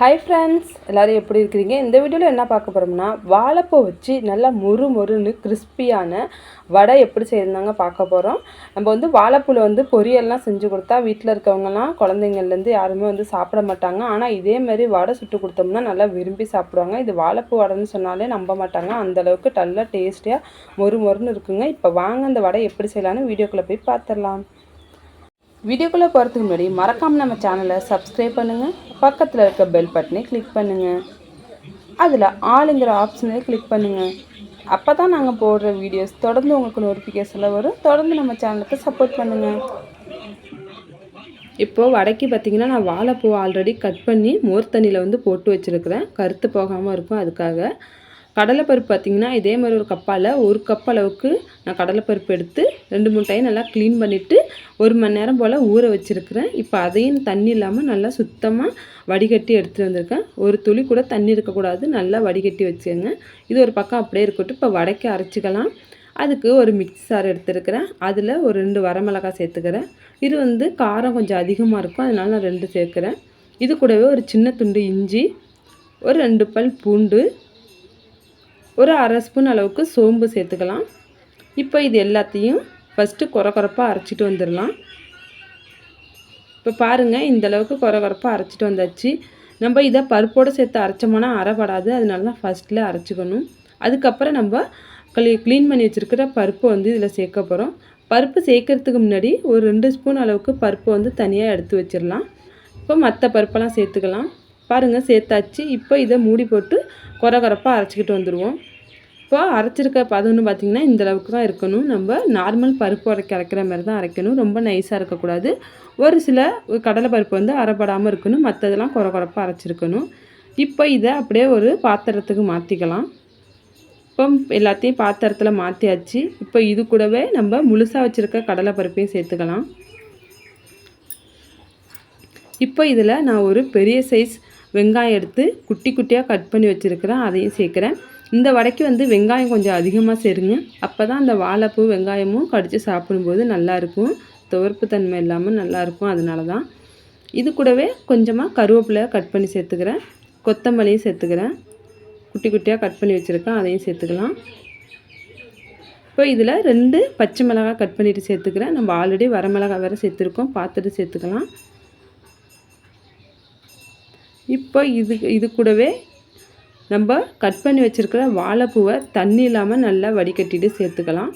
Hi friends எல்லோரும் எப்படி இருக்கிறீங்க? இந்த வீடியோவில் என்ன பார்க்க போகிறோம்னா வாழைப்பூ வச்சு நல்லா மொறு மொறுன்னு கிறிஸ்பியான வடை எப்படி செய்யறாங்க பார்க்க போகிறோம் நம்ம வந்து வாழைப்பூவில் வந்து பொரியல்லாம் செஞ்சு கொடுத்தா வீட்டில் இருக்கவங்கலாம் குழந்தைங்கள்லேருந்து யாருமே வந்து சாப்பிட மாட்டாங்க. ஆனால் இதே மாதிரி வடை சுட்டு கொடுத்தோம்னா நல்லா விரும்பி சாப்பிடுவாங்க. இது வாழைப்பூ வடைன்னு சொன்னாலே நம்ப மாட்டாங்க. அந்தளவுக்கு நல்லா டேஸ்டியாக மொறு மொறுன்னு இருக்குங்க. இப்போ வாங்க அந்த வடை எப்படி செய்யலான்னு வீடியோக்குள்ளே போய் பார்த்துடலாம். வீடியோக்குள்ளே போகிறதுக்கு முன்னாடி மறக்காமல் நம்ம சேனலை சப்ஸ்கிரைப் பண்ணுங்கள் பக்கத்தில் இருக்க பெல் பட்டனை கிளிக் பண்ணுங்கள் அதில் ஆளுங்கிற ஆப்ஷனை கிளிக் பண்ணுங்கள் அப்போ தான் நாங்கள் போடுற வீடியோஸ் தொடர்ந்து உங்களுக்கு நோட்டிஃபிகேஷனில் வரும். தொடர்ந்து நம்ம சேனலுக்கு சப்போர்ட் பண்ணுங்கள் இப்போது வடைக்கு பார்த்திங்கன்னா நான் வாழைப்பூ ஆல்ரெடி கட் பண்ணி மோர் தண்ணியில் வந்து போட்டு வச்சுருக்கிறேன். கருத்து போகாமல் இருக்கும் அதுக்காக. கடலைப்பருப்பு பார்த்திங்கன்னா இதே மாதிரி ஒரு கப்பால் ஒரு கப் அளவுக்கு நான் கடலைப்பருப்பு எடுத்து ரெண்டு மூணு டைம் நல்லா க்ளீன் பண்ணிவிட்டு ஒரு மணி நேரம் போல் ஊற வச்சுருக்கிறேன். இப்போ அதையும் தண்ணி இல்லாமல் நல்லா சுத்தமாக வடிகட்டி எடுத்துகிட்டு வந்திருக்கேன். ஒரு துளி கூட தண்ணி இருக்கக்கூடாது நல்லா வடிகட்டி வச்சுக்கோங்க. இது ஒரு பக்கம் அப்படியே இருக்கட்டும். இப்போ வடைக்கு அரைச்சிக்கலாம். அதுக்கு ஒரு மிக்ஸ் சாறு எடுத்துருக்கிறேன். அதில் ஒரு ரெண்டு வரமிளகாய் சேர்த்துக்கிறேன். இது வந்து காரம் கொஞ்சம் அதிகமாக இருக்கும். அதனால் நான் ரெண்டு சேர்க்குறேன். இது கூடவே ஒரு சின்ன துண்டு இஞ்சி ஒரு ரெண்டு பல் பூண்டு ஒரு அரை ஸ்பூன் அளவுக்கு சோம்பு சேர்த்துக்கலாம். இப்போ இது எல்லாத்தையும் ஃபஸ்ட்டு குறை குறப்பாக அரைச்சிட்டு வந்துடலாம். இப்போ பாருங்கள் இந்தளவுக்கு குறை குறப்பாக அரைச்சிட்டு வந்தாச்சு. நம்ம இதை பருப்போடு சேர்த்து அரைச்சோம்னா அரைப்படாது. அதனால தான் ஃபஸ்ட்டில் அரைச்சிக்கணும். அதுக்கப்புறம் நம்ம க்ளீ க்ளீன் பண்ணி வச்சுருக்கிற பருப்பு வந்து இதில் சேர்க்க போகிறோம் பருப்பு சேர்க்கறதுக்கு முன்னாடி ஒரு ரெண்டு ஸ்பூன் அளவுக்கு பருப்பு வந்து தனியாக எடுத்து வச்சிடலாம். இப்போ மற்ற பருப்பெல்லாம் சேர்த்துக்கலாம். பாருங்கள் சேர்த்தாச்சு. இப்போ இதை மூடி போட்டு குறை குறப்பாக அரைச்சிக்கிட்டு வந்துடுவோம். இப்போ அரைச்சிருக்க பதம்னு பார்த்திங்கன்னா இந்த அளவுக்கு தான் இருக்கணும். நம்ம நார்மல் பருப்பு உரைக்க அரைக்கிற மாதிரி தான் அரைக்கணும். ரொம்ப நைஸாக இருக்கக்கூடாது. ஒரு சில கடலை பருப்பு வந்து அரைப்படாமல் இருக்கணும். மற்றதெல்லாம் குறை குறப்பாக அரைச்சிருக்கணும். இப்போ இதை அப்படியே ஒரு பாத்திரத்துக்கு மாற்றிக்கலாம் இப்போ எல்லாத்தையும் பாத்திரத்தில் மாற்றியாச்சு இப்போ இது கூடவே நம்ம முழுசாக வச்சுருக்க கடலை பருப்பையும் சேர்த்துக்கலாம். இப்போ இதில் நான் ஒரு பெரிய சைஸ் வெங்காயம் எடுத்து குட்டி குட்டியாக கட் பண்ணி வச்சுருக்கிறேன். அதையும் சேர்க்குறேன். இந்த வடைக்கு வந்து வெங்காயம் கொஞ்சம் அதிகமாக சேருங்க. அப்போ தான் அந்த வாழைப்பூ வெங்காயமும் கடித்து சாப்பிடும்போது நல்லாயிருக்கும். துவர்ப்பு தன்மை இல்லாமல் நல்லாயிருக்கும் அதனால தான் இது கூடவே கொஞ்சமாக கருவேப்பிலை கட் பண்ணி சேர்த்துக்கிறேன். கொத்தமல்லியும் சேர்த்துக்கிறேன். குட்டி குட்டியாக கட் பண்ணி வச்சுருக்கேன். அதையும் சேர்த்துக்கலாம். இப்போ இதில் ரெண்டு பச்சை மிளகாய் கட் பண்ணிவிட்டு சேர்த்துக்கிறேன். நம்ம ஆல்ரெடி வரமிளகாய் வேறு சேர்த்துருக்கோம். பார்த்துட்டு சேர்த்துக்கலாம். இப்போ இது இது கூடவே நம்ம கட் பண்ணி வச்சுருக்கிற வாழைப்பூவை தண்ணி இல்லாமல் நல்லா வடிகட்டிட்டு சேர்த்துக்கலாம்.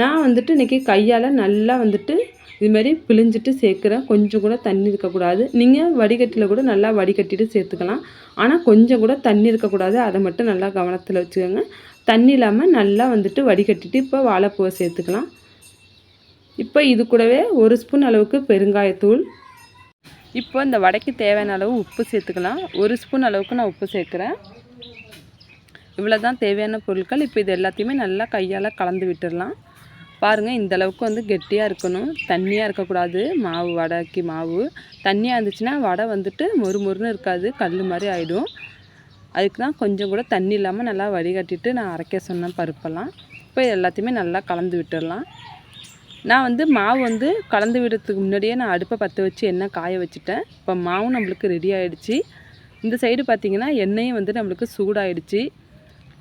நான் வந்துட்டு இன்றைக்கி கையால் நல்லா வந்துட்டு இதுமாரி பிழிஞ்சிட்டு சேர்க்குறேன். கொஞ்சம் கூட தண்ணி இருக்கக்கூடாது. நீங்கள் வடிகட்டியில் கூட நல்லா வடிகட்டிட்டு சேர்த்துக்கலாம். ஆனால் கொஞ்சம் கூட தண்ணி இருக்கக்கூடாது. அதை மட்டும் நல்லா கவனத்தில் வச்சுக்கோங்க. தண்ணி இல்லாமல் நல்லா வந்துட்டு வடிகட்டிட்டு இப்போ வாழைப்பூவை சேர்த்துக்கலாம். இப்போ இது கூடவே ஒரு ஸ்பூன் அளவுக்கு பெருங்காயத்தூள். இப்போ இந்த வடைக்கு தேவையான அளவு உப்பு சேர்த்துக்கலாம். ஒரு ஸ்பூன் அளவுக்கு நான் உப்பு சேர்க்குறேன். இவ்வளோ தான் தேவையான பொருட்கள். இப்போ இது எல்லாத்தையுமே நல்லா கையால் கலந்து விட்டுடலாம் பாருங்கள் இந்த அளவுக்கு வந்து கெட்டியாக இருக்கணும். தண்ணியாக இருக்கக்கூடாது. மாவு வடைக்கு மாவு. தண்ணியாக இருந்துச்சுன்னா வடை வந்துட்டு மொறு மொறுன்னு இருக்காது. கல் மாதிரி ஆகிடும் அதுக்கு தான் கொஞ்சம் கூட தண்ணி இல்லாமல் நல்லா வடிகட்டிட்டு நான் அரைக்க சொன்னேன் பருப்பெல்லாம். இப்போ எல்லாத்தையுமே நல்லா கலந்து விட்டுடலாம் நான் வந்து மாவு வந்து கலந்து விடுறதுக்கு முன்னாடியே நான் அடுப்பை பற்ற வச்சு எண்ணெய் காய வச்சுட்டேன். இப்போ மாவும் நம்மளுக்கு ரெடி ஆகிடுச்சி இந்த சைடு பார்த்திங்கன்னா எண்ணெயும் வந்து நம்மளுக்கு சூடாயிடுச்சு.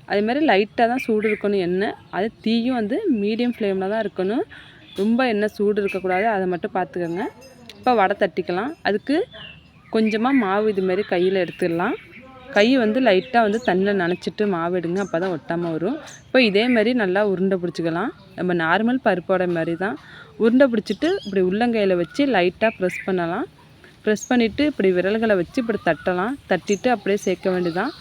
அதேமாதிரி லைட்டாக தான் சூடு இருக்கணும் எண்ணெய் அது தீயும் வந்து மீடியம் ஃப்ளேமில் தான் இருக்கணும். ரொம்ப எண்ணெய் சூடு இருக்கக்கூடாது. அதை மட்டும் பார்த்துக்கோங்க. இப்போ வடை தட்டிக்கலாம். அதுக்கு கொஞ்சமாக மாவு இதுமாரி கையில் எடுத்துடலாம். கை வந்து லைட்டாக வந்து தண்ணியில் நனைச்சிட்டு மாவு எடுங்க. அப்போ தான் ஒட்டாமல் வரும். இப்போ இதே மாதிரி நல்லா உருண்டை பிடிச்சிக்கலாம். நம்ம நார்மல் பருப்போட மாதிரி தான். உருண்டை பிடிச்சிட்டு இப்படி உள்ளங்கையில் வச்சு லைட்டாக ப்ரெஸ் பண்ணலாம். ப்ரெஸ் பண்ணிவிட்டு இப்படி விரல்களை வச்சு இப்படி தட்டலாம். தட்டிட்டு அப்படியே சேர்க்க வேண்டியதான்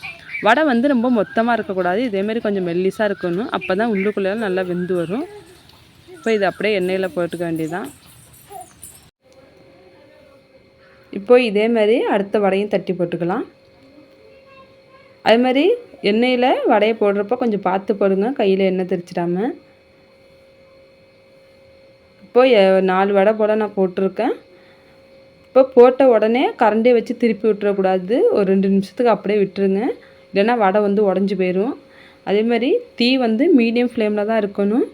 வடை வந்து ரொம்ப மொத்தமாக இருக்கக்கூடாது. இதேமாரி கொஞ்சம் மெல்லிஸாக இருக்கணும். அப்போ தான் உள்ளுக்குள்ளே நல்லா வெந்து வரும். இப்போ இது அப்படியே எண்ணெயில் போட்டுக்க வேண்டியதான் இப்போ இதே மாதிரி அடுத்த வடையும் தட்டி போட்டுக்கலாம். அதுமாதிரி எண்ணெயில் வடையை போடுறப்ப கொஞ்சம் பார்த்து போடுங்க. கையில் எண்ணெய் தெரிச்சிடாமல் இப்போ நாலு வடை போட நான் போட்டிருக்கேன். இப்போ போட்ட உடனே கரண்டியை வச்சு திருப்பி விட்டுறக்கூடாது. ஒரு ரெண்டு நிமிஷத்துக்கு அப்படியே விட்டுருங்க. இல்லைன்னா வடை வந்து உடஞ்சி போயிடும் அதேமாதிரி தீ வந்து மீடியம் ஃப்ளேமில் தான் இருக்கணும்.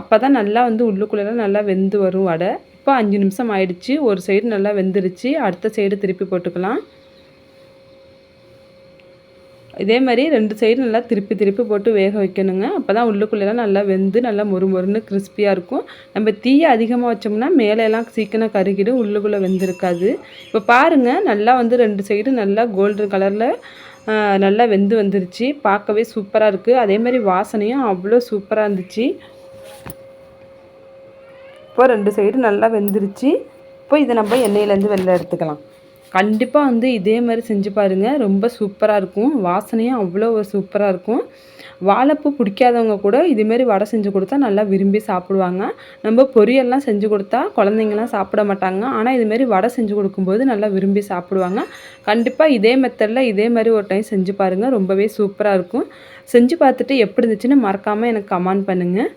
அப்போ தான் நல்லா வந்து உள்ளுக்குள்ளே நல்லா வெந்து வரும் வடை. இப்போ அஞ்சு நிமிஷம் ஆயிடுச்சு. ஒரு சைடு நல்லா வெந்துருச்சு. அடுத்த சைடு திருப்பி போட்டுக்கலாம். இதே மாதிரி ரெண்டு சைடு நல்லா திருப்பி திருப்பி போட்டு வேக வைக்கணுங்க. அப்போ தான் உள்ளுக்குள்ளெல்லாம் நல்லா வெந்து நல்லா மொறு மொறுன்னு கிறிஸ்பியாக இருக்கும். நம்ம தீயை அதிகமாக வச்சோம்னா மேலெல்லாம் சீக்கிரம் கருகிடும். உள்ளுக்குள்ளே வெந்திருக்காது. இப்போ பாருங்கள் நல்லா வந்து ரெண்டு சைடு நல்லா கோல்டன் கலரில் நல்லா வெந்து வந்துருச்சு. பார்க்கவே சூப்பராக இருக்குது அதே மாதிரி வாசனையும் அவ்வளோ சூப்பராக இருந்துச்சு. இப்போ ரெண்டு சைடு நல்லா வெந்துருச்சு. இப்போ இதை நம்ம எண்ணெயிலேருந்து வெளில எடுத்துக்கலாம். கண்டிப்பாக வந்து இதே மாதிரி செஞ்சு பாருங்கள் ரொம்ப சூப்பராக இருக்கும். வாசனையும் அவ்வளோ ஒரு சூப்பராக இருக்கும். வாழைப்பூ பிடிக்காதவங்க கூட இதுமாரி வடை செஞ்சு கொடுத்தா நல்லா விரும்பி சாப்பிடுவாங்க. நம்ம பொரியல்லாம் செஞ்சு கொடுத்தா குழந்தைங்கலாம் சாப்பிட மாட்டாங்க. ஆனால் இதுமாரி வடை செஞ்சு கொடுக்கும்போது நல்லா விரும்பி சாப்பிடுவாங்க. கண்டிப்பாக இதே மெத்தடில் இதே மாதிரி ஒரு டைம் செஞ்சு பாருங்கள் ரொம்பவே சூப்பராக இருக்கும். செஞ்சு பார்த்துட்டு எப்படி இருந்துச்சுன்னு மறக்காமல் எனக்கு கமெண்ட் பண்ணுங்கள்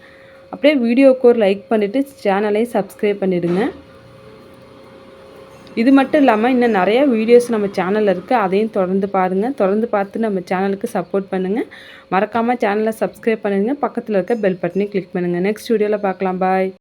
அப்படியே வீடியோவுக்கு ஒரு லைக் பண்ணிவிட்டு சேனலையும் சப்ஸ்கிரைப் பண்ணிவிடுங்க இது மட்டும் இல்லாமல் இன்னும் நிறையா வீடியோஸ் நம்ம சேனலில் இருக்குது அதையும் தொடர்ந்து பாருங்கள் தொடர்ந்து பார்த்து நம்ம சேனலுக்கு சப்போர்ட் பண்ணுங்கள் மறக்காமல் சேனலை சப்ஸ்கிரைப் பண்ணுங்கள் பக்கத்தில் இருக்க பெல் பட்டனையும் கிளிக் பண்ணுங்கள் நெக்ஸ்ட் வீடியோவில் பார்க்கலாம். பாய்